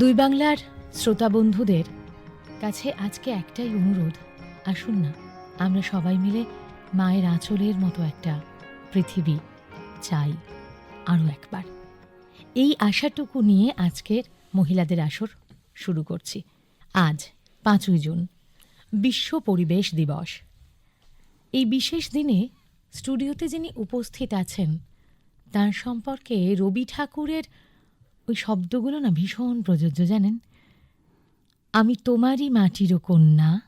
দুই বাংলার শ্রোতা বন্ধুদের কাছে আজকে একটাই অনুরোধ। আসুন না, আমরা সবাই মিলে মায়ের আঁচলের মতো একটা পৃথিবী চাই আরও একবার। এই আশাটুকু নিয়ে আজকের মহিলাদের আসর শুরু করছি। আজ পাঁচই জুন, বিশ্ব পরিবেশ দিবস। এই বিশেষ দিনে স্টুডিওতে যিনি উপস্থিত আছেন, তার সম্পর্কে রবি ঠাকুরের ওই শব্দগুলো না ভীষণ প্রযোজ্য, জানেন? আমি তোমারই মাটির কন্যা,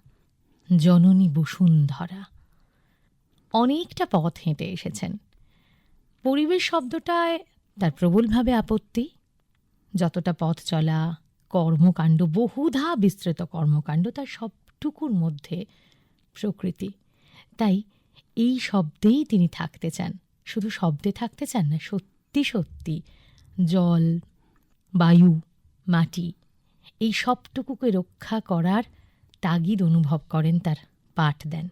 জননী বসুন্ধরা। অনেকটা পথ হেঁটে এসেছেন। পরিবেশ শব্দটায় তার প্রবলভাবে আপত্তি। যতটা পথ চলা, কর্মকাণ্ড, বহুধা বিস্তৃত কর্মকাণ্ড, তার সবটুকুর মধ্যে প্রকৃতি। তাই এই শব্দেই তিনি থাকতে চান। শুধু শব্দে থাকতে চান না, সত্যি সত্যি জল বায়ু মাটি এই সবটুকুকে রক্ষা করার তাগিদ অনুভব করেন তার পাঠ দেন।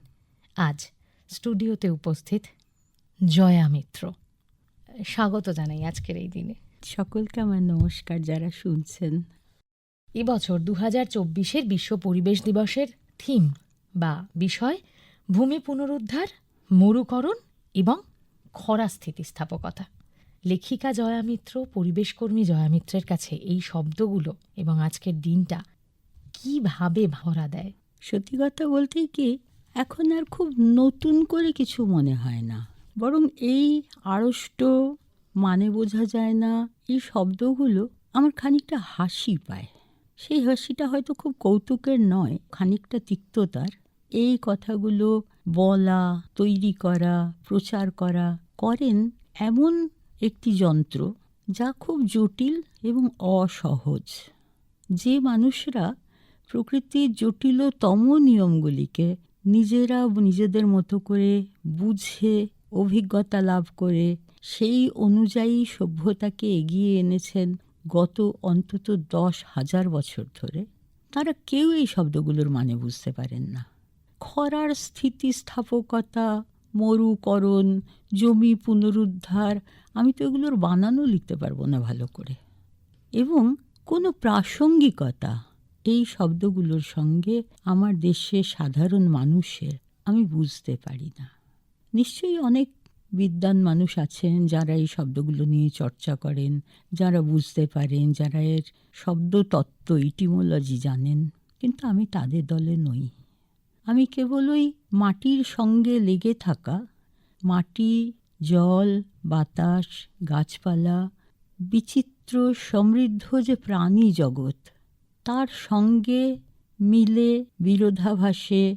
আজ স্টুডিওতে উপস্থিত জয়া মিত্র। স্বাগত জানাই আজকের এই দিনে। সকলকে আমার নমস্কার যারা শুনছেন। এবছর দু হাজার চব্বিশের বিশ্ব পরিবেশ দিবসের থিম বা বিষয় ভূমি পুনরুদ্ধার মরুকরণ এবং খরা স্থিতিস্থাপকতা। লেখিকা জয়া মিত্র, পরিবেশকর্মী জয়া মিত্রের কাছে এই শব্দগুলো এবং আজকের দিনটা কীভাবে ভরা দেয়? সত্যি কথা বলতে কি, এখন আর খুব নতুন করে কিছু মনে হয় না। বরং এই আড়ষ্ট মানে বোঝা যায় না, এই শব্দগুলো আমার খানিকটা হাসি পায়। সেই হাসিটা হয়তো খুব কৌতুকের নয়, খানিকটা তিক্ততার। এই কথাগুলো বলা, তৈরি করা, প্রচার করা, করেন এমন একটি যন্ত্র যা খুব জটিল এবং অসহজ। যে মানুষরা প্রকৃতির জটিলতম নিয়মগুলিকে নিজেরা নিজেদের মতো করে বুঝে, অভিজ্ঞতা লাভ করে, সেই অনুযায়ী সভ্যতাকে এগিয়ে এনেছেন গত অন্তত দশ হাজার বছর ধরে। তারা কেউ এই শব্দগুলোর মানে বুঝতে পারেন না। খরার স্থিতিস্থাপকতা, মরুকরণ, জমি পুনরুদ্ধার আমি তো এগুলোর বানানও লিখতে পারব না ভালো করে। এবং কোনো প্রাসঙ্গিকতা এই শব্দগুলোর সঙ্গে আমার দেশের সাধারণ মানুষের আমি বুঝতে পারি না। নিশ্চয়ই অনেক বিদ্বান মানুষ আছেন যারা এই শব্দগুলো নিয়ে চর্চা করেন, যারা বুঝতে পারেন, যারা এর শব্দতত্ত্ব, ইটিমোলজি জানেন, কিন্তু আমি তাদের দলে নই। আমি কেবল ওই মাটির সঙ্গে লেগে থাকা, মাটি জল, বাতাস, গাছপালা, বিচিত্র সমৃদ্ধ যে প্রাণী জগৎ, তার সঙ্গে মিলে বিরোধাভাসে,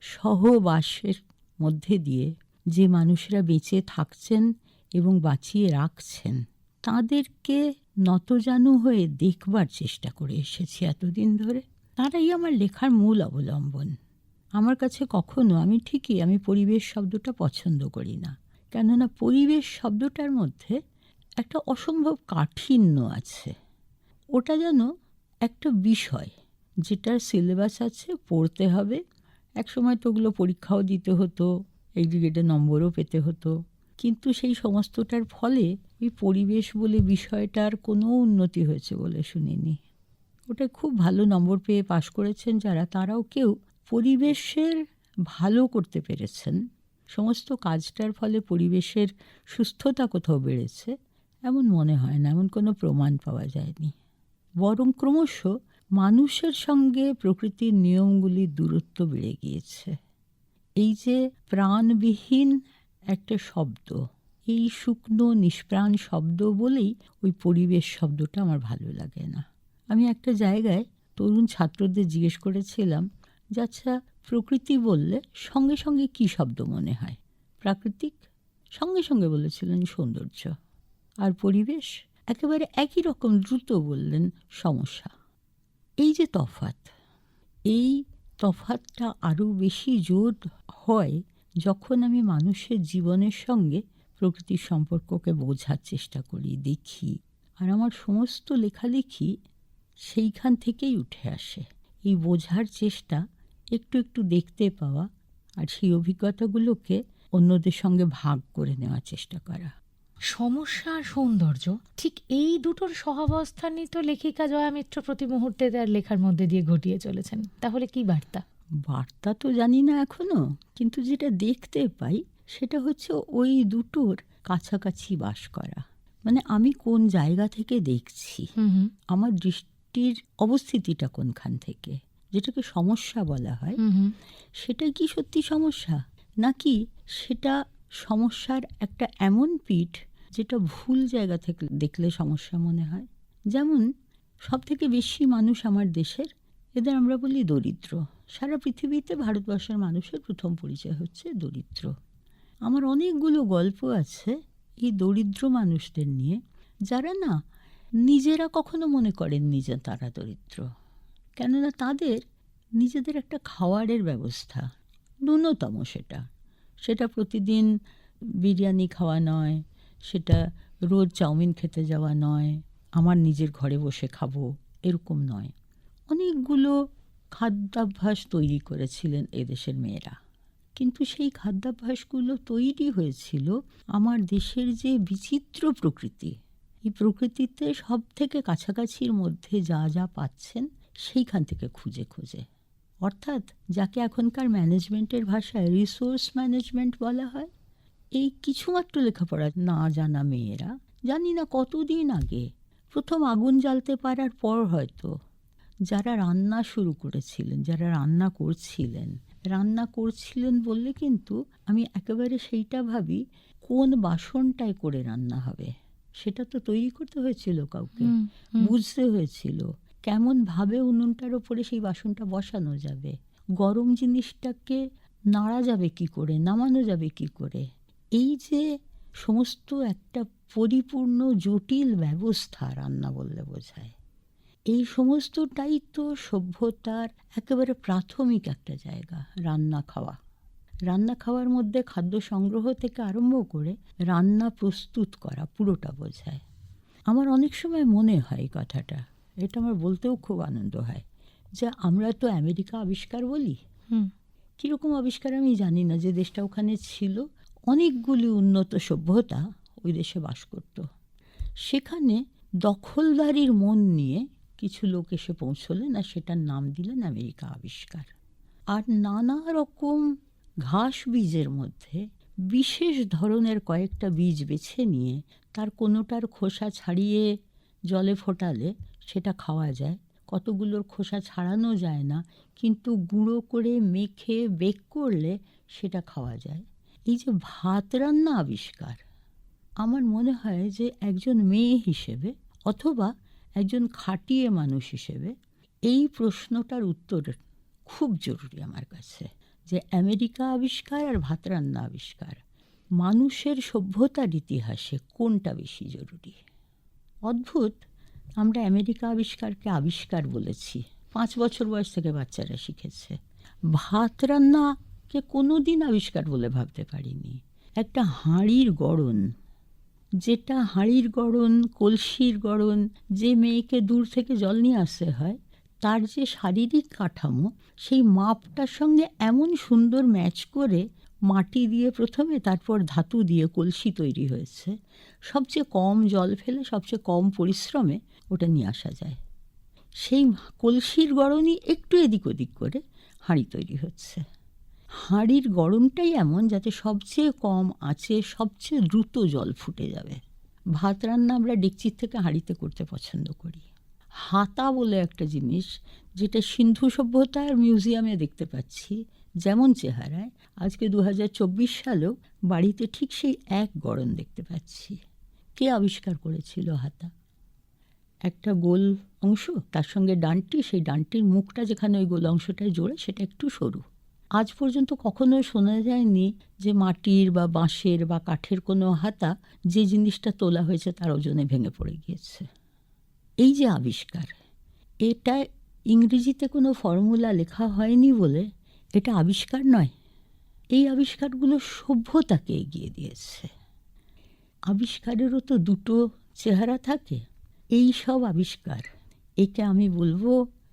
সহবাসের মধ্যে দিয়ে যে মানুষরা বেঁচে থাকছেন এবং বাঁচিয়ে রাখছেন, তাদেরকে নতজানু হয়ে দেখবার চেষ্টা করে এসেছি এতদিন ধরে। তারাই আমার লেখার মূল অবলম্বন। আমার কাছে কখনো, আমি ঠিকই, আমি পরিবেশ শব্দটা পছন্দ করি না। কেননা পরিবেশ শব্দটার মধ্যে একটা অসম্ভব কাঠিন্য আছে। ওটা যেন একটা বিষয় যেটার সিলেবাস আছে, পড়তে হবে। এক সময় তো ওগুলো পরীক্ষাও দিতে হতো এগ্রিগেটে নম্বরও পেতে হতো। কিন্তু সেই সমস্তটার ফলে ওই পরিবেশ বলে বিষয়টার কোনো উন্নতি হয়েছে বলে শুনিনি। ওটা খুব ভালো নম্বর পেয়ে পাশ করেছেন যারা, তারাও কেউ পরিবেশের ভালো করতে পেরেছেন। সমস্ত কাজটার ফলে পরিবেশের সুস্থতা কোথাও বেড়েছে, এমন মনে হয় না, এমন কোনো প্রমাণ পাওয়া যায়নি। বরং ক্রমশ মানুষের সঙ্গে প্রকৃতির নিয়মগুলির দূরত্ব বেড়ে গিয়েছে। এই যে প্রাণবিহীন একটা শব্দ, এই শুকনো নিষ্প্রাণ শব্দ বলেই ওই পরিবেশ শব্দটা আমার ভালো লাগে না। আমি একটা জায়গায় তরুণ ছাত্রদের জিজ্ঞেস করেছিলাম যে আচ্ছা প্রকৃতি বললে সঙ্গে সঙ্গে কি শব্দ মনে হয়? প্রাকৃতিক? সঙ্গে সঙ্গে বলেছিলেন সৌন্দর্য। আর পরিবেশ? একেবারে একই রকম দ্রুত বললেন সমস্যা। এই যে তফাত এই তফাতটা আরও বেশি জোর হয় যখন আমি মানুষের জীবনের সঙ্গে প্রকৃতির সম্পর্ককে বোঝার চেষ্টা করি, দেখি। আর আমার সমস্ত লেখালেখি সেইখান থেকেই উঠে আসে। এই বোঝার চেষ্টা একটু একটু দেখতে পাওয়া আর সেই অভিজ্ঞতাগুলোকে অন্যদের সঙ্গে ভাগ করে নেওয়ার চেষ্টা করা। সমস্যা আর সৌন্দর্য ঠিক এই দুটোর সহাবস্থানই তো লেখিকা জয়া মিত্র প্রতি মুহূর্তে তার লেখার মধ্যে দিয়ে ঘটিয়ে চলেছেন। তাহলে কি বার্তা? বার্তা তো জানি না এখনও কিন্তু যেটা দেখতে পাই সেটা হচ্ছে ওই দুটোর কাছাকাছি বাস করা। মানে আমি কোন জায়গা থেকে দেখছি আমার দৃষ্টির অবস্থিতিটা কোনখান থেকে? যেটাকে সমস্যা বলা হয় সেটা কি সত্যি সমস্যা? নাকি সেটা সমস্যার একটা এমন পিঠ যেটা ভুল জায়গা থেকে দেখলে সমস্যা মনে হয়? যেমন সব থেকে বেশি মানুষ আমার দেশের এদের আমরা বলি দরিদ্র। সারা পৃথিবীতে ভারতবর্ষের মানুষের প্রথম পরিচয় হচ্ছে দরিদ্র। আমার অনেকগুলো গল্প আছে এই দরিদ্র মানুষদের নিয়ে যারা না নিজেরা কখনো মনে করেননি যে তারা দরিদ্র। কেননা তাদের নিজেদের একটা খাওয়ারের ব্যবস্থা, ন্যূনতম সেটা। সেটা প্রতিদিন বিরিয়ানি খাওয়া নয়, সেটা রোজ চাউমিন খেতে যাওয়া নয়, আমার নিজের ঘরে বসে খাব, এরকম নয়। অনেকগুলো খাদ্যাভ্যাস তৈরি করেছিলেন এদেশের মেয়েরা। কিন্তু সেই খাদ্যাভ্যাসগুলো তৈরি হয়েছিল আমার দেশের যে বিচিত্র প্রকৃতি। এই প্রকৃতিতে সব থেকে কাছাকাছির মধ্যে যা যা পাচ্ছেন সেইখান থেকে খুঁজে খুঁজে। অর্থাৎ যাকে এখনকার ম্যানেজমেন্টের ভাষায় রিসোর্স ম্যানেজমেন্ট বলা হয় এই কিছুমাত্র লেখাপড়া না জানা মেয়েরা জানি না কতদিন আগে প্রথম আগুন জ্বালতে পারার পর হয়তো যারা রান্না শুরু করেছিলেন যারা রান্না করছিলেন রান্না করছিলেন বললে কিন্তু আমি একেবারে সেইটা ভাবি কোন বাসনটায় করে রান্না হবে। সেটা তো তৈরি করতে হয়েছিল কাউকে। বুঝতে হয়েছিল। কেমন ভাবে উনুনটার ওপরে সেই বাসনটা বসানো যাবে? গরম জিনিসটাকে নাড়া যাবে কি করে? নামানো যাবে কি করে? এই যে সমস্ত একটা পরিপূর্ণ, জটিল ব্যবস্থা রান্না বললে বোঝায়। এই সমস্তটাই তো সভ্যতার একেবারে প্রাথমিক একটা জায়গা, রান্না খাওয়া। রান্না খাওয়ার মধ্যে খাদ্য সংগ্রহ থেকে আরম্ভ করে রান্না প্রস্তুত করা পুরোটা বোঝায়। আমার অনেক সময় মনে হয় কথাটা। এটা আমার বলতেও খুব আনন্দ হয় যে আমরা তো আমেরিকা আবিষ্কার বলি। হুম। কীরকম আবিষ্কার আমি জানি না যে দেশটা ওখানে ছিল। অনেকগুলি উন্নত সভ্যতা ওই দেশে বাস করত। সেখানে দখলদারির মন নিয়ে কিছু লোক এসে পৌঁছলেন আর সেটার নাম দিলেন আমেরিকা আবিষ্কার। আর নানা রকম ঘাস বীজের মধ্যে বিশেষ ধরনের কয়েকটা বীজ বেছে নিয়ে তার কোনোটার খোসা ছাড়িয়ে জলে ফোটালে সেটা খাওয়া যায়। কতগুলোর খোসা ছাড়ানো যায় না, কিন্তু গুঁড়ো করে মেখে বেক করলে সেটা খাওয়া যায়। এই যে ভাত রান্না আবিষ্কার, আমার মনে হয় যে একজন মেয়ে হিসেবে অথবা একজন খাটিয়ে মানুষ হিসেবে এই প্রশ্নটার উত্তর খুব জরুরি আমার কাছে, যে আমেরিকা আবিষ্কার আর ভাত রান্না আবিষ্কার, মানুষের সভ্যতার ইতিহাসে কোনটা বেশি জরুরি? অদ্ভুত। আমরা আমেরিকা আবিষ্কারকে আবিষ্কার বলেছি। পাঁচ বছর বয়স থেকে বাচ্চারা শিখেছে। ভাত রান্নাকে কোনো দিন আবিষ্কার বলে ভাবতে পারিনি। একটা হাঁড়ির গড়ন, যেটা হাঁড়ির গড়ন, কলসির গড়ন, যে মেয়েকে দূর থেকে জল নিয়ে আসতে হয়, তার যে শারীরিক কাঠামো, সেই মাপটার সঙ্গে এমন সুন্দর ম্যাচ করে মাটি দিয়ে প্রথমে, তারপর ধাতু দিয়ে কলসি তৈরি হয়েছে। সবচেয়ে কম জল ফেলে, সবচেয়ে কম পরিশ্রমে ওটা নিয়ে আসা যায়। সেই কলসির গড়নই একটু এদিক ওদিক করে হাঁড়ি তৈরি হচ্ছে। হাঁড়ির গরমটাই এমন যাতে সবচেয়ে কম আছে, সবচেয়ে দ্রুত জল ফুটে যাবে। ভাত রান্না আমরা ডেকচির থেকে হাঁড়িতে করতে পছন্দ করি। হাতা বলে একটা জিনিস, যেটা সিন্ধু সভ্যতার মিউজিয়ামে দেখতে পাচ্ছি, যেমন চেহারায়। আজকে দু হাজার চব্বিশ সালেও বাড়িতে ঠিক সেই এক গড়ন দেখতে পাচ্ছি। কে আবিষ্কার করেছিল হাতা? একটা গোল অংশ, তার সঙ্গে ডানটি, সেই ডানটির মুখটা যেখানে ওই গোল অংশটায় জোড়ে, সেটা একটু সরু। আজ পর্যন্ত কখনো শোনা যায়নি যে মাটির বা বাঁশের বা কাঠের কোনো হাতা যে জিনিসটা তোলা হয়েছে তার ওজনে ভেঙে পড়ে গিয়েছে। এই যে আবিষ্কার, এটা ইংরেজিতে কোনো ফর্মুলা লেখা হয়নি বলে এটা আবিষ্কার নয়। এই আবিষ্কারগুলো সভ্যতাকে এগিয়ে দিয়েছে। আবিষ্কারেরও তো দুটো চেহারা থাকে। এই সব আবিষ্কার, একে আমি বলব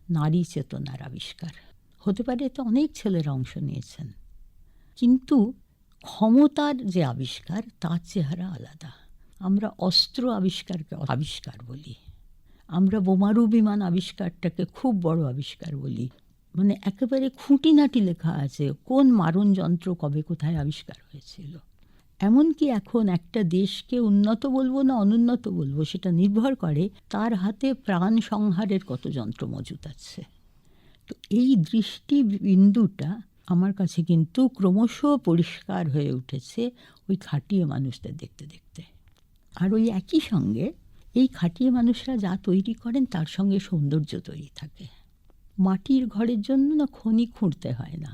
নারী চেতনার আবিষ্কার। হতে পারে এতে অনেক ছেলেরা অংশ নিয়েছেন, কিন্তু ক্ষমতার যে আবিষ্কার, তার চেহারা আলাদা। আমরা অস্ত্র আবিষ্কারকে আবিষ্কার বলি, আমরা বোমারু বিমান আবিষ্কারটাকে খুব বড় আবিষ্কার বলি। মানে একেবারে খুঁটিনাটি লেখা আছে, কোন মারণ যন্ত্র কবে কোথায় আবিষ্কার হয়েছিল। এমনকি এখন একটা দেশকে উন্নত বলব না অনুন্নত বলব সেটা নির্ভর করে তার হাতে প্রাণ সংহারের কত যন্ত্র মজুত আছে। তো এই দৃষ্টি বিন্দুটা আমার কাছে কিন্তু ক্রমশ পরিষ্কার হয়ে উঠেছে ওই খাটিয়ে মানুষদের দেখতে দেখতে। আর ওই একই সঙ্গে এই খাটিয়ে মানুষরা যা তৈরি করেন তার সঙ্গে সৌন্দর্য তৈরি থাকে। মাটির ঘরের জন্য না খনি খুঁড়তে হয় না।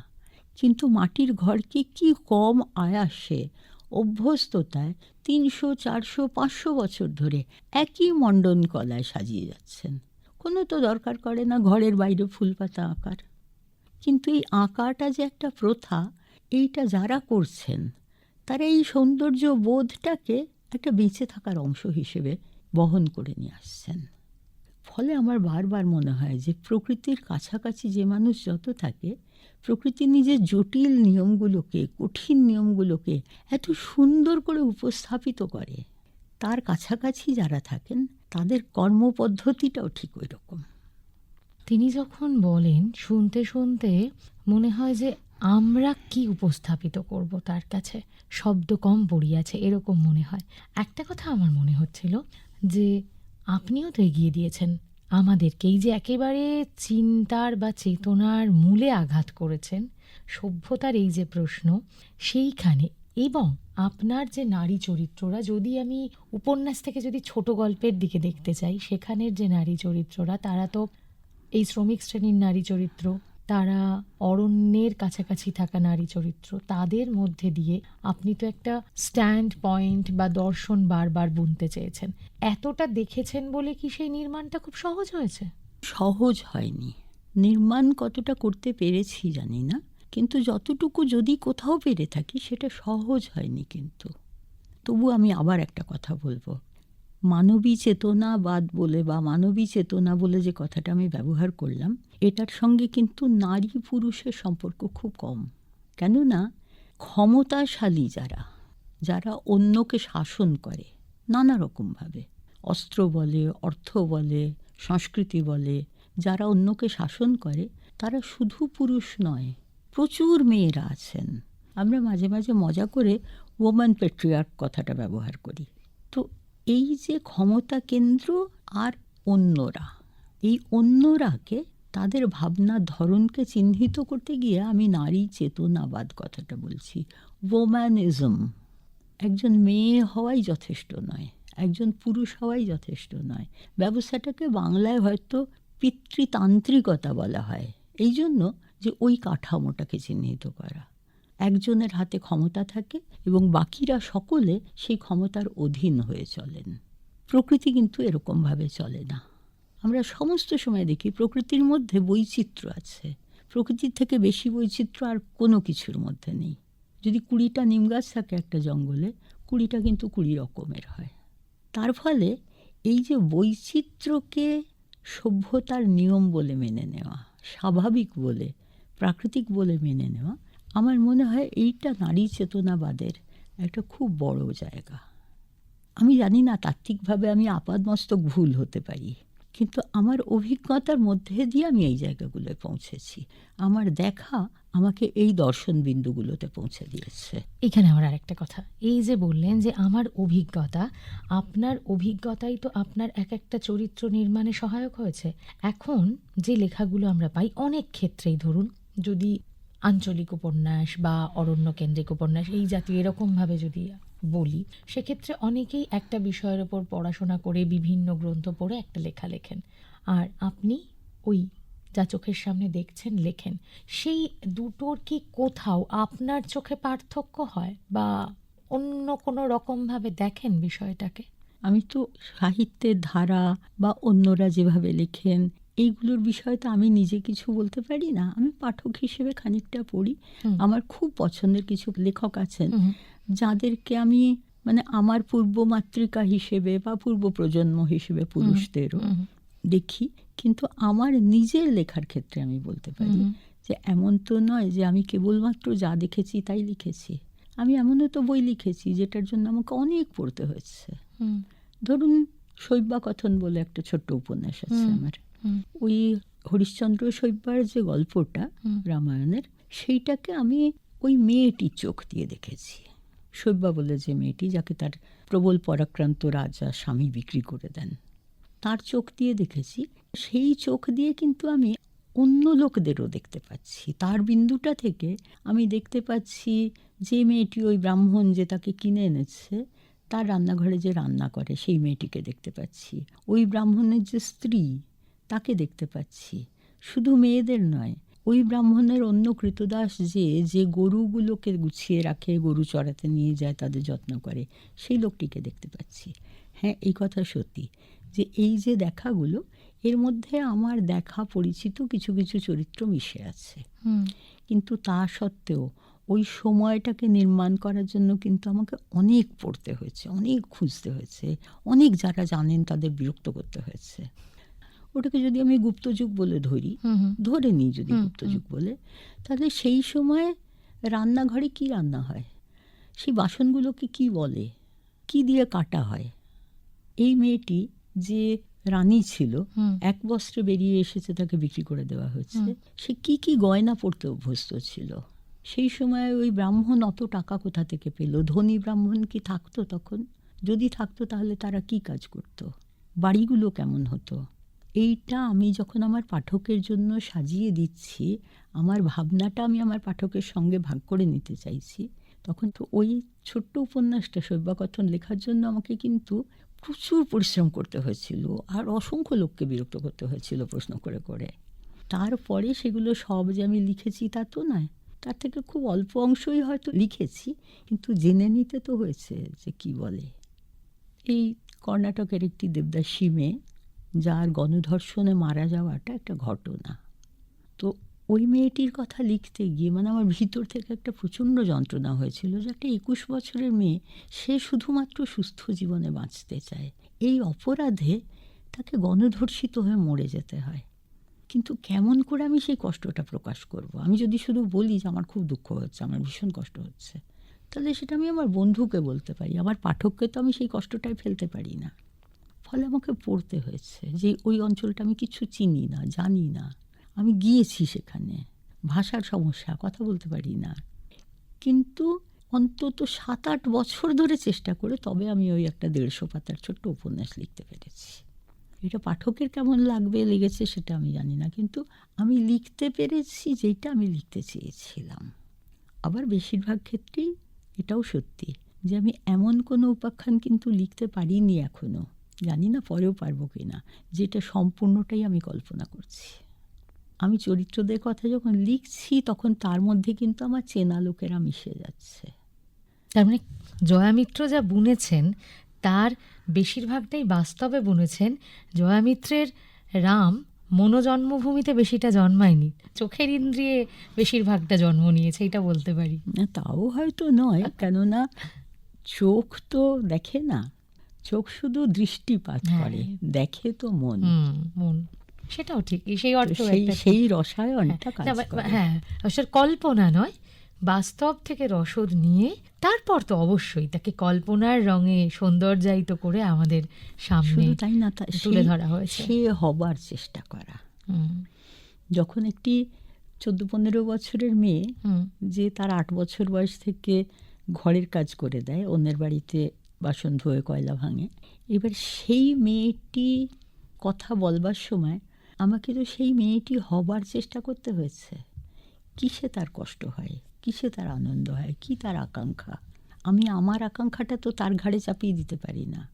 কিন্তু মাটির ঘরকে কি কম আয়াসে অভ্যস্ততায় তিনশো, চারশো, পাঁচশো বছর ধরে একই মণ্ডন কলায় সাজিয়ে যাচ্ছেন। কোনো তো দরকার করে না ঘরের বাইরে ফুল পাতা আঁকার। কিন্তু এই আঁকাটা যে একটা প্রথা, এইটা যারা করছেন, তারা এই সৌন্দর্য বোধটাকে একটা বেঁচে থাকার অংশ হিসেবে বহন করে নিয়ে আসছেন। ফলে আমার বারবার মনে হয় যে প্রকৃতির কাছাকাছি যে মানুষ যত থাকে প্রকৃতি নিজের জটিল নিয়মগুলোকে, কঠিন নিয়মগুলোকে এত সুন্দর করে উপস্থাপিত করে। তার কাছাকাছি যারা থাকেন, তাদের কর্মপদ্ধতিটাও ঠিক ওই রকম তিনি যখন বলেন, শুনতে শুনতে মনে হয় যে আমরা কি উপস্থাপিত করব তার কাছে, শব্দ কম পড়িয়াছে এরকম মনে হয়। একটা কথা আমার মনে হচ্ছিল যে আপনিও তো এগিয়ে দিয়েছেন। আমাদেরকে এই যে একেবারে চিন্তার বা চেতনার মূলে আঘাত করেছেন, সভ্যতার এই যে প্রশ্ন, সেইখানে এবং আপনার যে নারী চরিত্ররা, যদি আমি উপন্যাস থেকে যদি ছোট গল্পের দিকে দেখতে চাই, সেখানের যে নারী চরিত্ররা, তারা তো এই শ্রমিক শ্রেণির নারী চরিত্র তারা অরণ্যের কাছাকাছি থাকা নারী চরিত্র। তাদের মধ্যে দিয়ে আপনি তো একটা স্ট্যান্ড পয়েন্ট বা দর্শন বারবার বুনতে চেয়েছেন। এতটা দেখেছেন বলে কি সেই নির্মাণটা খুব সহজ হয়েছে? সহজ হয়নি। নির্মাণ কতটা করতে পেরেছি জানি না, কিন্তু যতটুকু যদি কোথাও পেরে থাকি সেটা সহজ হয়নি কিন্তু। তবু আমি আবার একটা কথা বলব। মানবী চেতনাবাদ বলে বা মানবী চেতনা বলে যে কথাটা আমি ব্যবহার করলাম, এটার সঙ্গে কিন্তু নারী পুরুষের সম্পর্ক খুব কম। কেননা ক্ষমতাশালী যারা যারা অন্যকে শাসন করে নানা রকমভাবে, অস্ত্র বলে, অর্থ বলে, সংস্কৃতি বলে, যারা অন্যকে শাসন করে, তারা শুধু পুরুষ নয়, প্রচুর মেয়েরা আছেন। আমরা মাঝে মাঝে মজা করে ওম্যান পেট্রিয়ার্ক কথাটা ব্যবহার করি। তো এই যে ক্ষমতা কেন্দ্র আর অন্যরা। এই অন্যরাকে তাদের ভাবনার ধরনকে চিহ্নিত করতে গিয়ে আমি নারী চেতনাবাদ কথাটা বলছি। ওম্যানিজম একজন মেয়ে হওয়াই যথেষ্ট নয়, একজন পুরুষ হওয়াই যথেষ্ট নয়। ব্যবস্থাটাকে বাংলায় হয়তো পিতৃতান্ত্রিকতা বলা হয়। এই জন্য যে ওই কাঠামোটাকে চিহ্নিত করা। একজনের হাতে ক্ষমতা থাকে এবং বাকিরা সকলে সেই ক্ষমতার অধীন হয়ে চলেন। প্রকৃতি কিন্তু এরকমভাবে চলে না। আমরা সমস্ত সময় দেখি প্রকৃতির মধ্যে বৈচিত্র্য আছে। প্রকৃতির থেকে বেশি বৈচিত্র্য আর কোনো কিছুর মধ্যে নেই। যদি কুড়িটা নিম গাছ থাকে একটা জঙ্গলে, কুড়িটা কিন্তু কুড়ি রকমের হয়। তার ফলে এই যে বৈচিত্র্যকে সভ্যতার নিয়ম বলে মেনে নেওয়া, স্বাভাবিক বলে, প্রাকৃতিক বলে মেনে নেওয়া আমার মনে হয় এইটা নারী চেতনাবাদের একটা খুব বড় জায়গা। আমি জানি না তাত্ত্বিকভাবে আমি আপাদমস্তক ভুল হতে পারি, কিন্তু আমার অভিজ্ঞতার মধ্যে দিয়ে আমি এই জায়গাগুলোয় পৌঁছেছি। আমার দেখা আমাকে এই দর্শন বিন্দুগুলোতে পৌঁছে দিয়েছে। এখানে আমার আরেকটা কথা। এই যে বললেন যে আমার অভিজ্ঞতা, আপনার অভিজ্ঞতাই তো আপনার এক একটা চরিত্র নির্মাণে সহায়ক হয়েছে। এখন যে লেখাগুলো আমরা পাই অনেক ক্ষেত্রেই ধরুন, যদি আঞ্চলিক উপন্যাস বা অরণ্য কেন্দ্রিক উপন্যাস, এই জাতীয় এরকমভাবে যদি বলি, সেক্ষেত্রে অনেকেই একটা বিষয়ের ওপর পড়াশোনা করে বিভিন্ন গ্রন্থ পড়ে একটা লেখা লেখেন। আর আপনি ওই যা চোখের সামনে দেখছেন, লেখেন, সেই দুটোর কি কোথাও আপনার চোখে পার্থক্য হয় বা অন্য কোনো রকমভাবে দেখেন বিষয়টাকে? আমি তো সাহিত্যের ধারা বা অন্যরা যেভাবে লেখেন এইগুলোর বিষয়ে তো আমি নিজে কিছু বলতে পারি না। আমি পাঠক হিসেবে খানিকটা পড়ি। আমার খুব পছন্দের কিছু লেখক আছেন যাদেরকে আমি মানে আমার পূর্ব মাতৃকা হিসেবে বা পূর্ব প্রজন্ম হিসেবে পুরুষদেরও দেখি। কিন্তু আমার নিজের লেখার ক্ষেত্রে আমি বলতে পারি যে এমন তো নয় যে আমি কেবলমাত্র যা দেখেছি তাই লিখেছি। আমি এমনও তো বই লিখেছি যেটার জন্য আমাকে অনেক পড়তে হয়েছে। ধরুন শৈব্যাকথন বলে একটা ছোট্ট উপন্যাস আছে আমার। ওই হরিশ্চন্দ্র শৈব্যার যে গল্পটা রামায়ণের সেইটাকে আমি ওই মেয়েটির চোখ দিয়ে দেখেছি। শৈব্যা বলে যে মেয়েটি যাকে তার প্রবল পরাক্রান্ত রাজা স্বামী বিক্রি করে দেন। তার চোখ দিয়ে দেখেছি। সেই চোখ দিয়ে কিন্তু আমি অন্য লোকদেরও দেখতে পাচ্ছি। তার বিন্দুটা থেকে আমি দেখতে পাচ্ছি যে মেয়েটি ওই ব্রাহ্মণ যে তাকে কিনে এনেছে তার রান্নাঘরে যে রান্না করে সেই মেয়েটিকে দেখতে পাচ্ছি। ওই ব্রাহ্মণের যে স্ত্রী তাকে দেখতে পাচ্ছি। শুধু মেয়েদের নয় ওই ব্রাহ্মণের অন্য কৃতদাস যে যে গরুগুলোকে গুছিয়ে রাখে গরু চড়াতে নিয়ে যায় তাদের যত্ন করে সেই লোকটিকে দেখতে পাচ্ছি। হ্যাঁ এই কথা সত্যি যে এই যে দেখাগুলো এর মধ্যে আমার দেখা পরিচিত কিছু কিছু চরিত্র মিশে আছে। কিন্তু তা সত্ত্বেও ওই সময়টাকে নির্মাণ করার জন্য কিন্তু আমাকে অনেক পড়তে হয়েছে অনেক খুঁজতে হয়েছে অনেক যারা জানেন তাদের বিরক্ত করতে হয়েছে। ওটাকে যদি আমি গুপ্তযুগ বলে ধরি ধরে নিই যদি গুপ্তযুগ বলে তাহলে সেই সময় রান্নাঘরে কি রান্না হয়? সেই বাসনগুলোকে কি বলে? কি দিয়ে কাটা হয়? এই মেয়েটি যে রানী ছিল এক বস্ত্রে বেরিয়ে এসেছে তাকে বিক্রি করে দেওয়া হুম। সে কি কি গয়না পড়তে অভ্যস্ত ছিল? সেই সময় ওই ব্রাহ্মণ অত টাকা কোথা থেকে পেল? ধনী ব্রাহ্মণ কি থাকতো তখন? যদি থাকতো তাহলে তারা কি কাজ করত? বাড়িগুলো কেমন হতো? এইটা আমি যখন আমার পাঠকের জন্য সাজিয়ে দিচ্ছি, আমার ভাবনাটা আমি আমার পাঠকের সঙ্গে ভাগ করে নিতে চাইছি, তখন তো ওই ছোট্ট উপন্যাসটা শৈব্যাকথন লেখার জন্য আমাকে কিন্তু প্রচুর পরিশ্রম করতে হয়েছিল আর অসংখ্য লোককে বিরক্ত করতে হয়েছিল প্রশ্ন করে করে। তারপরে সেগুলো সব যে আমি লিখেছি তা তো নয়, তার থেকে খুব অল্প অংশই হয়তো লিখেছি, কিন্তু জেনে নিতে তো হয়েছে যে কি বলে। এই কর্ণাটকের একটি দেবদাসী মেয়ে যার গণধর্ষণে মারা যাওয়াটা একটা ঘটনা। তো ওই মেয়েটির কথা লিখতে গিয়ে মানে আমার ভিতর থেকে একটা প্রচণ্ড যন্ত্রণা হয়েছিল যে একটা একুশ বছরের মেয়ে, সে শুধুমাত্র সুস্থ জীবনে বাঁচতে চায়। এই অপরাধে তাকে গণধর্ষিত হয়ে মরে যেতে হয়। কিন্তু কেমন করে আমি সেই কষ্টটা প্রকাশ করব? আমি যদি শুধু বলি যে আমার খুব দুঃখ হচ্ছে, আমার ভীষণ কষ্ট হচ্ছে, তাহলে সেটা আমি আমার বন্ধুকে বলতে পারি, আমার পাঠককে তো আমি সেই কষ্টটাই ফেলতে পারি না। ফলে আমাকে পড়তে হয়েছে যে ওই অঞ্চলটা আমি কিছু চিনি না, জানি না। আমি গিয়েছি সেখানে। ভাষার সমস্যা, কথা বলতে পারি না। কিন্তু অন্তত সাত আট বছর ধরে চেষ্টা করে তবে আমি ওই একটা দেড়শো পাতার ছোট্ট উপন্যাস লিখতে পেরেছি। এটা পাঠকের কেমন লাগবে, লেগেছে সেটা আমি জানি না। কিন্তু আমি লিখতে পেরেছি যেটা আমি লিখতে চেয়েছিলাম। আবার বেশিরভাগ ক্ষেত্রেই এটাও সত্যি যে আমি এমন কোনো উপাখ্যান কিন্তু লিখতে পারিনি এখনও। জানি না পরেও পারব কি না যেটা সম্পূর্ণটাই আমি কল্পনা করছি। আমি চরিত্রদের কথা যখন লিখছি তখন তার মধ্যে কিন্তু আমার চেনা লোকেরা মিশে যাচ্ছে। তার মানে জয়া মিত্র যা বুনেছেন তার বেশিরভাগটাই বাস্তবে বুনেছেন। জয়া মিত্রের রাম মনোজন্মভূমিতে বেশিটা জন্মায়নি চোখের ইন্দ্রিয়ে বেশিরভাগটা জন্ম নিয়েছে এটা বলতে পারি। না তাও হয়তো নয় কেননা চোখ তো দেখে না চোখ শুধু দৃষ্টিপাত হ্যাঁ। করে দেখে তো মন। মন। সেটাও ঠিক সেই অর্থ সেই রসায়নটা হ্যাঁ। আসলে কল্পনা নয় বাস্তব থেকে রসদ নিয়ে তারপর তো অবশ্যই তাকে কল্পনার রঙে সৌন্দর্যায়িত করে আমাদের সামনে তাই না তুলে ধরা হয়েছে। সে হবার চেষ্টা করা। যখন একটি চোদ্দ পনেরো বছরের মেয়ে যে তার আট বছর বয়স থেকে ঘরের কাজ করে দেয় অন্যের বাড়িতে বাসন ধুয়ে কয়লা ভাঙে। এবার সেই মেয়েটি কথা বলবার সময় আমাকে তো সেই মেয়েটি হবার চেষ্টা করতে হয়েছে। কিসে তার কষ্ট হয়? কিসে তার আনন্দ হয়? কি তার আকাঙ্ক্ষা? আমি আমার আকাঙ্ক্ষাটা তো তার ঘাড়ে চাপিয়ে দিতে পারি না।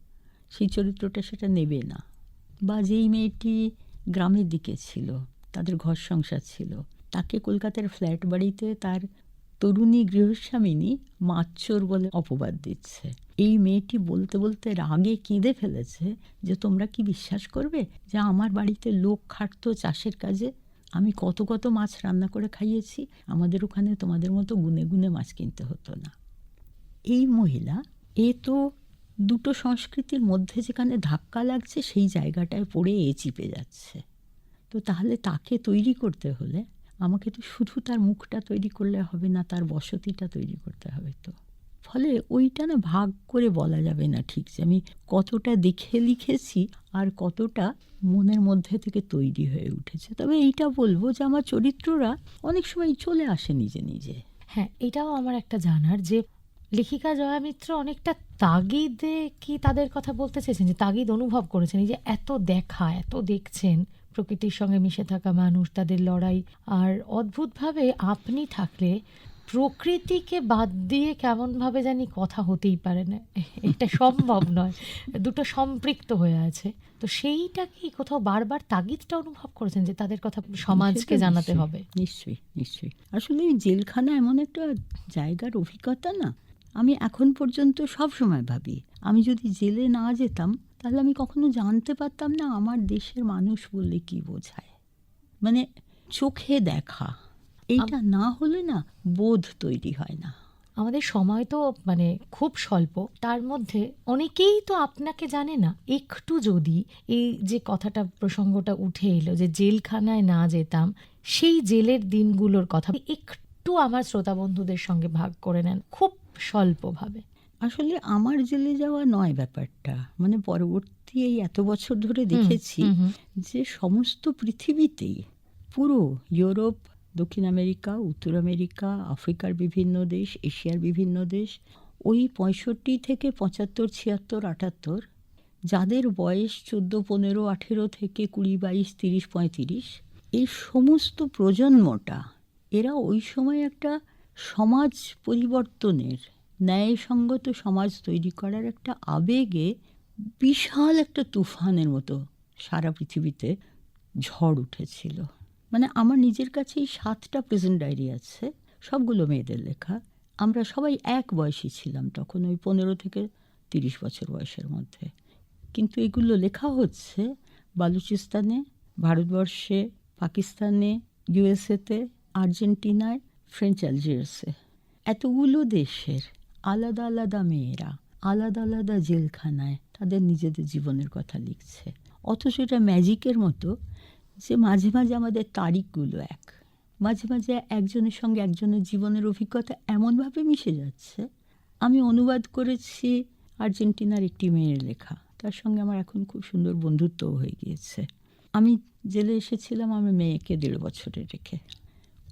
সেই চরিত্রটা সেটা নেবে না। বা যেই মেয়েটি গ্রামের দিকে ছিল, তাদের ঘর সংসার ছিল, তাকে কলকাতার ফ্ল্যাট বাড়িতে তার তরুণী গৃহস্বামিনী মাচ্চোর বলে অপবাদ দিচ্ছে। এই মেয়েটি বলতে বলতে রাগে কেঁদে ফেলেছে যে, তোমরা কি বিশ্বাস করবে যে আমার বাড়িতে লোক খাটতো চাষের কাজে? আমি কত কত মাছ রান্না করে খাইয়েছি। আমাদের ওখানে তোমাদের মতো গুনে গুনে মাছ কিনতে হতো না। এই মহিলা, এ তো দুটো সংস্কৃতির মধ্যে যেখানে ধাক্কা লাগছে, সেই জায়গাটায় পড়ে এ চিপে যাচ্ছে। তো তাহলে তাকে তৈরি করতে হলে আমাকে তো শুধু তার মুখটা তৈরি করলে হবে না, তার বসতিটা তৈরি করতে হবে তো। ফলে ওইটা না ভাগ করে বলা যাবে না ঠিক যে আমি কতটা দেখে লিখেছি আর কতটা মনের মধ্যে থেকে তৈরি হয়ে উঠেছে। তবে এইটা বলব যে আমার চরিত্ররা অনেক সময় চলে আসে নিজে নিজে। হ্যাঁ এটাও আমার একটা জানার যে লেখিকা জয়া মিত্র অনেকটা তাগিদে কি তাদের কথা বলতে চেয়েছেন, যে তাগিদ অনুভব করেছেন, এই যে এত দেখা, এত দেখছেন প্রকৃতির সঙ্গে মিশে থাকা মানুষ তাদের লড়াই। আর অদ্ভুতভাবে আপনি থাকলে প্রকৃতিকে বাদ দিয়ে কেমনভাবে জানি কথা হতেই পারে না। এটা সম্ভব নয়। দুটো সম্পৃক্ত হয়ে আছে। তো সেইটা কি কোথাও বারবার তাগিদটা অনুভব করেছেন যে তাদের কথা সমাজকে জানাতে হবে? নিশ্চয়ই নিশ্চয়ই। আসলে জেলখানা এমন একটা জায়গার অভিজ্ঞতা না। আমি এখন পর্যন্ত সব সময় ভাবি আমি যদি জেলে না যেতাম তাহলে আমি কখনো জানতে পারতাম না আমার দেশের মানুষ বললে কি বোঝায়। মানে চোখে দেখা। এইটা না হলে না বোধ তৈরি হয় না। আমাদের সময় তো মানে খুব স্বল্প তার মধ্যে অনেকেই তো আপনাকে জানে না। একটু যদি এই যে কথাটা প্রসঙ্গটা উঠে এলো যে জেলখানায় না যেতাম সেই জেলের দিনগুলোর কথা একটু আমার শ্রোতা বন্ধুদের সঙ্গে ভাগ করে নেন খুব স্বল্পভাবে। আসলে আমার জেলে যাওয়া নয় ব্যাপারটা মানে পরবর্তী এই এত বছর ধরে দেখেছি। যে সমস্ত পৃথিবীতেই পুরো ইউরোপ দক্ষিণ আমেরিকা উত্তর আমেরিকা আফ্রিকার বিভিন্ন দেশ এশিয়ার বিভিন্ন দেশ ওই পঁয়ষট্টি থেকে পঁচাত্তর ছিয়াত্তর আটাত্তর যাদের বয়স চোদ্দ পনেরো আঠেরো থেকে কুড়ি বাইশ তিরিশ পঁয়ত্রিশ এই সমস্ত প্রজন্মটা এরা ওই সময় একটা সমাজ পরিবর্তনের ন্যায়সঙ্গত সমাজ তৈরি করার একটা আবেগে বিশাল একটা তুফানের মতো সারা পৃথিবীতে ঝড় উঠেছিল। মানে আমার নিজের কাছে এই সাতটা প্রেজেন্ট ডায়েরি আছে, সবগুলো মেয়েদের লেখা। আমরা সবাই এক বয়সী ছিলাম তখন, ওই পনেরো থেকে তিরিশ বছর বয়সের মধ্যে। কিন্তু এগুলো লেখা হচ্ছে বালুচিস্তানে, ভারতবর্ষে, পাকিস্তানে ইউএসএতে আর্জেন্টিনায়, ফ্রেঞ্চ আলজিয়ার্সে এতগুলো দেশের আলাদা আলাদা মেয়েরা, আলাদা আলাদা জেলখানায় তাদের নিজেদের জীবনের কথা লিখছে। অথচ এটা ম্যাজিকের মতো যে মাঝে মাঝে আমাদের তারিখগুলো এক। মাঝে মাঝে একজনের সঙ্গে একজনের জীবনের অভিজ্ঞতা এমনভাবে মিশে যাচ্ছে। আমি অনুবাদ করেছি আর্জেন্টিনার একটি মেয়ের লেখা। তার সঙ্গে আমার এখন খুব সুন্দর বন্ধুত্বও হয়ে গিয়েছে। আমি জেলে এসেছিলাম আমার মেয়েকে দেড় বছরে রেখে।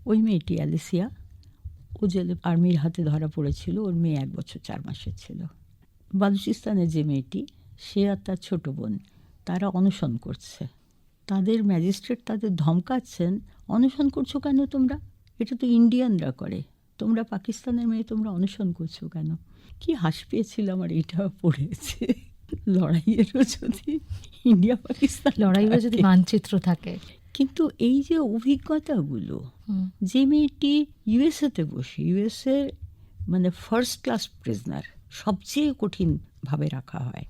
ওই মেয়েটি অ্যালিসিয়া। ও জেলে আর্মির হাতে ধরা পড়েছিল ওর মেয়ে এক বছর চার মাসের ছিল। বালুচিস্তানের যে মেয়েটি সে আর তার ছোট বোন তারা অনশন করছে। তাদের ম্যাজিস্ট্রেট তাদের ধমকাচ্ছেন অনশন করছ কেন তোমরা? এটা তো ইন্ডিয়ানরা করে। তোমরা পাকিস্তানের মেয়ে তোমরা অনশন করছ কেন? কি হাস পেয়েছিল আমার এটা পড়েছে? লড়াইয়েরও যদি ইন্ডিয়া পাকিস্তান লড়াইও যদি মানচিত্র থাকে। কিন্তু এই যে অভিজ্ঞতাগুলো যে মেয়েটি ইউএসএতে বসে ইউএসএ মানে ফার্স্ট ক্লাস প্রিজনার সবচেয়ে কঠিনভাবে রাখা হয়।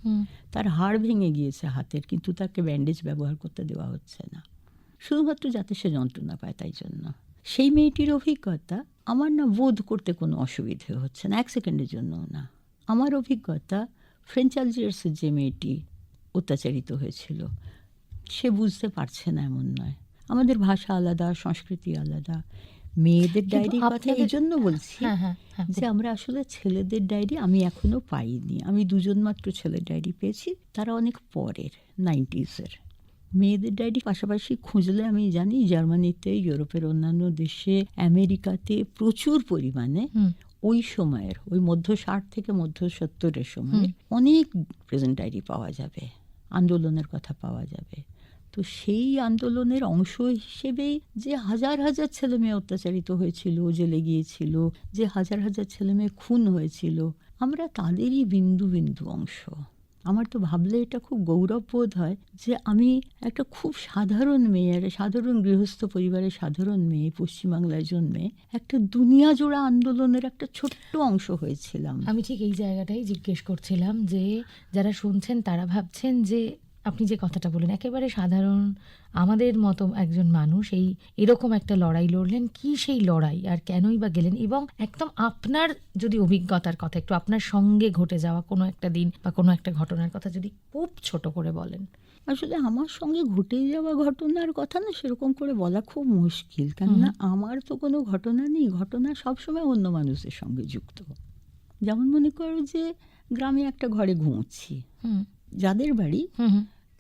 তার হাড় ভেঙে গিয়েছে হাতের কিন্তু তাকে ব্যান্ডেজ ব্যবহার করতে দেওয়া হচ্ছে না। শুধুমাত্র যাতে সে যন্ত্রণা পায় তাই জন্য। সেই মেয়েটির অভিজ্ঞতা আমার না বোধ করতে কোনো অসুবিধে হচ্ছে না এক সেকেন্ডের জন্যও না। আমার অভিজ্ঞতা ফ্রেঞ্চ আলজিয়ার্সের যে মেয়েটি অত্যাচারিত হয়েছিল সে বুঝতে পারছে না এমন নয়। আমাদের ভাষা আলাদা সংস্কৃতি আলাদা। মেয়েদের ডায়েরির কথা এই জন্য বলছি হ্যাঁ হ্যাঁ হ্যাঁ যে আমরা আসলে ছেলেদের ডায়েরি আমি এখনও পাইনি। আমি দুজন মাত্র ছেলের ডায়েরি পেয়েছি। তারা অনেক পরের নাইনটিজের। মেয়েদের ডায়েরি পাশাপাশি খুঁজলে আমি জানি জার্মানিতে ইউরোপের অন্যান্য দেশে আমেরিকাতে প্রচুর পরিমাণে ওই সময়ের ওই মধ্য ষাট থেকে মধ্য সত্তরের সময় অনেক প্রেজেন্ট ডায়েরি পাওয়া যাবে। আন্দোলনের কথা পাওয়া যাবে। তো সেই আন্দোলনের অংশ হিসেবেই যে হাজার হাজার ছেলে মেয়ে অত্যাচারিত হয়েছিল, জেলে গিয়েছিল, যে হাজার হাজার ছেলে মেয়ে খুন হয়েছিল, আমরা তাদেরই বিন্দু বিন্দু অংশ। আমার তো ভাবলে এটা খুব গৌরব বোধ হয় যে আমি একটা খুব সাধারণ মেয়ে একটা সাধারণ গৃহস্থ পরিবারের সাধারণ মেয়ে, পশ্চিমবাংলায় জন্মে একটা দুনিয়া জোড়া আন্দোলনের একটা ছোট্ট অংশ হয়েছিলাম। আমি ঠিক এই জায়গাটাই জিজ্ঞেস করছিলাম যে, যারা শুনছেন তারা ভাবছেন যে আপনি যে কথাটা বলেন একেবারে সাধারণ আমাদের মতো একজন মানুষ এই এরকম একটা লড়াই লড়লেন কি সেই লড়াই? আর কেনই বা গেলেন? এবং একদম আপনার যদি অভিজ্ঞতার কথা একটু আপনার সঙ্গে ঘটে যাওয়া কোনো একটা দিন বা কোনো একটা ঘটনার কথা যদি খুব ছোট করে বলেন। আসলে আমার সঙ্গে ঘটে যাওয়া ঘটনার কথা না সেরকম করে বলা খুব মুশকিল। কেননা আমার তো কোনো ঘটনা নেই। ঘটনা সবসময় অন্য মানুষের সঙ্গে যুক্ত। যেমন মনে করো যে গ্রামে একটা ঘরে ঘুমোচ্ছি। যাদের বাড়ি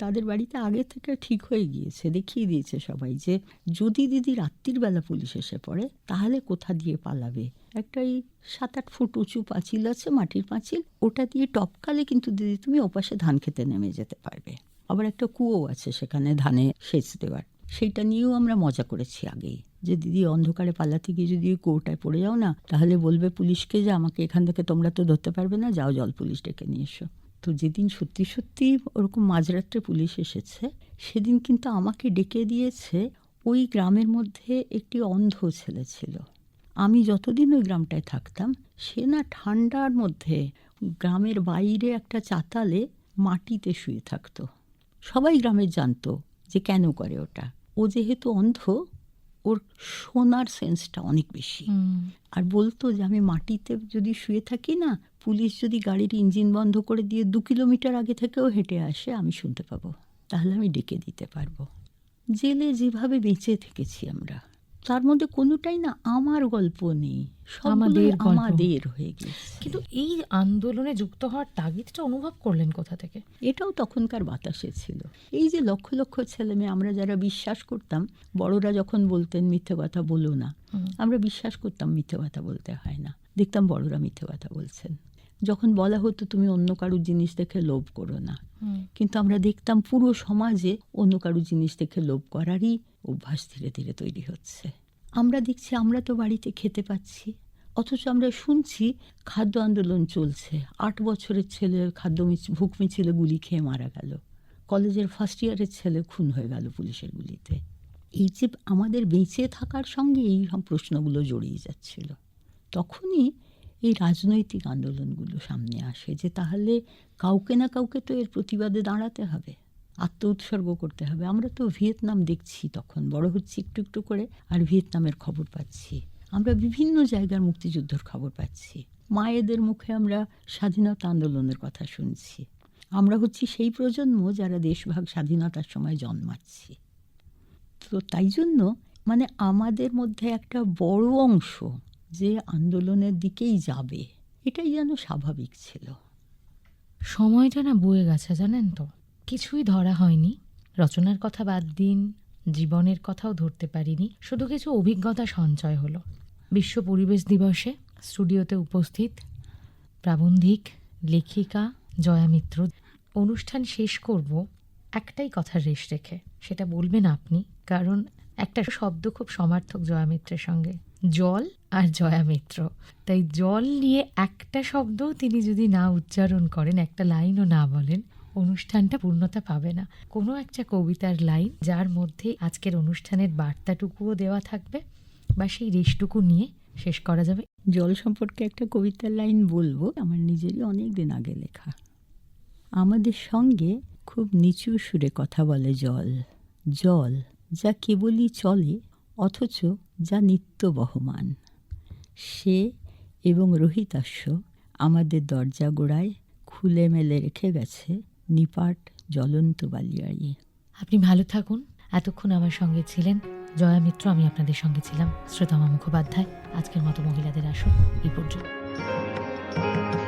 তাদের বাড়িতে আগে থেকে ঠিক হয়ে গিয়েছে, দেখিয়ে দিয়েছে সবাই যে যদি দিদি রাত্রির বেলা পুলিশ এসে পড়ে, তাহলে কোথা দিয়ে পালাবে? একটা এই সাত আট ফুট উঁচু পাঁচিল আছে, মাটির পাঁচিল, ওটা দিয়ে টপকালে কিন্তু দিদি তুমি ওপাশে ধান খেতে নেমে যেতে পারবে। আবার একটা কুয়ো আছে সেখানে ধানে সেচ দেওয়ার, সেইটা নিয়েও আমরা মজা করেছি আগেই। যে দিদি অন্ধকারে পালাতে গিয়ে যদি কুয়োটায় পড়ে যাও না, তাহলে বলবে পুলিশকে যে আমাকে এখান থেকে তোমরা তো ধরতে পারবে না, যাও জল পুলিশ ডেকে নিয়ে এসো। তো যেদিন সত্যি সত্যি ওরকম মাঝরাত্রে পুলিশ এসেছে, সেদিন কিন্তু আমাকে ডেকে দিয়েছে ওই গ্রামের মধ্যে একটি অন্ধ ছেলে ছিল। আমি যতদিন ওই গ্রামটায় থাকতাম, সে না ঠান্ডার মধ্যে গ্রামের বাইরে একটা চাতালে মাটিতে শুয়ে থাকতো। সবাই গ্রামের জানতো যে কেন করে ওটা। ও যেহেতু অন্ধ ওর শোনার সেন্সটা অনেক বেশি। আর বলতো যে আমি মাটিতে যদি শুয়ে থাকি না পুলিশ যদি গাড়ির ইঞ্জিন বন্ধ করে দিয়ে দু কিলোমিটার আগে থেকেও হেঁটে আসে আমি শুনতে পাবো। তাহলে আমি ডেকে দিতে পারব। জেলে যেভাবে বেঁচে থেকেছি আমরা তার মধ্যে কোনোটাই না আমার গল্প নেই আমাদের আমাদের হয়ে গেছে। কিন্তু এই আন্দোলনে যুক্ত হওয়ার তাগিদটা অনুভব করলেন কোথা থেকে? এটাও তখনকার বাতাসে ছিল। এই যে লক্ষ লক্ষ ছেলে মেয়ে আমরা যারা বিশ্বাস করতাম বড়রা যখন বলতেন মিথ্যে কথা বলো না আমরা বিশ্বাস করতাম মিথ্যে কথা বলতে হয় না। দেখতাম বড়রা মিথ্যে কথা বলছেন। যখন বলা হতো তুমি অন্য কারুর জিনিস দেখে লোভ করো না। কিন্তু আমরা দেখতাম পুরো সমাজে অন্য কারুর জিনিস দেখে লোভ করারই অভ্যাস ধীরে ধীরে তৈরি হচ্ছে। আমরা দেখছি, আমরা তো বাড়িতে খেতে পাচ্ছি, অথচ আমরা শুনছি খাদ্য আন্দোলন চলছে। আট বছরের ছেলে খাদ্য ভুক মিছিলে গুলি খেয়ে মারা গেল। কলেজের ফার্স্ট ইয়ারের ছেলে খুন হয়ে গেল পুলিশের গুলিতে। এই যে আমাদের বেঁচে থাকার সঙ্গে এই প্রশ্নগুলো জড়িয়ে যাচ্ছিল। তখনই এই রাজনৈতিক আন্দোলনগুলো সামনে আসে যে তাহলে কাউকে না কাউকে তো এর প্রতিবাদে দাঁড়াতে হবে। আত্ম উৎসর্গ করতে হবে। আমরা তো ভিয়েতনাম দেখছি তখন, বড় হচ্ছি একটু একটু করে, আর ভিয়েতনামের খবর পাচ্ছি। আমরা বিভিন্ন জায়গার মুক্তিযুদ্ধের খবর পাচ্ছি। মায়েদের মুখে আমরা স্বাধীনতা আন্দোলনের কথা শুনছি। আমরা হচ্ছি সেই প্রজন্ম যারা দেশভাগ স্বাধীনতার সময় জন্মাচ্ছি। তো তাই জন্য মানে আমাদের মধ্যে একটা বড় অংশ যে আন্দোলনের দিকেই যাবে, এটাই যেন স্বাভাবিক ছিল। সময়টা না বয়ে গেছে জানেন তো? কিছুই ধরা হয়নি। রচনার কথা বাদ দিন, জীবনের কথাও ধরতে পারিনি। শুধু কিছু অভিজ্ঞতা সঞ্চয় হলো। বিশ্ব পরিবেশ দিবসে স্টুডিওতে উপস্থিত প্রাবন্ধিক, লেখিকা জয়া মিত্র। অনুষ্ঠান শেষ করব একটাই কথার রেশ রেখে। সেটা বলবেন আপনি, কারণ একটা শব্দ খুব সমার্থক জয়া মিত্রের সঙ্গে। জল আর জয়া মিত্র। তাই জল নিয়ে একটা শব্দ তিনি যদি না উচ্চারণ করেন, একটা লাইনও না বলেন অনুষ্ঠানটা পূর্ণতা পাবে না। কোনো একটা কবিতার লাইন যার মধ্যে আজকের অনুষ্ঠানের বার্তাটুকুও দেওয়া থাকবে বা সেই রেশটুকু নিয়ে শেষ করা যাবে। জল সম্পর্কে একটা কবিতার লাইন বলব। আমার নিজেরই অনেক দিন আগে লেখা। আমাদের সঙ্গে খুব নিচু সুরে কথা বলে জল। জল যা কেবলই চলে, অথচ যা নিত্য বহমান। সে এবং রোহিতাস্য আমাদের দরজা গোড়ায় খুলে মেলে রেখে গেছে। নিপাট জ্বলন্ত বালিয়াড়ি। আপনি ভালো থাকুন। এতক্ষণ আমার সঙ্গে ছিলেন জয়া মিত্র, আমি আপনাদের সঙ্গে ছিলাম শ্রোতামা মুখোপাধ্যায়। আজকের মতো মহিলাদের আসুন এই পর্যন্ত।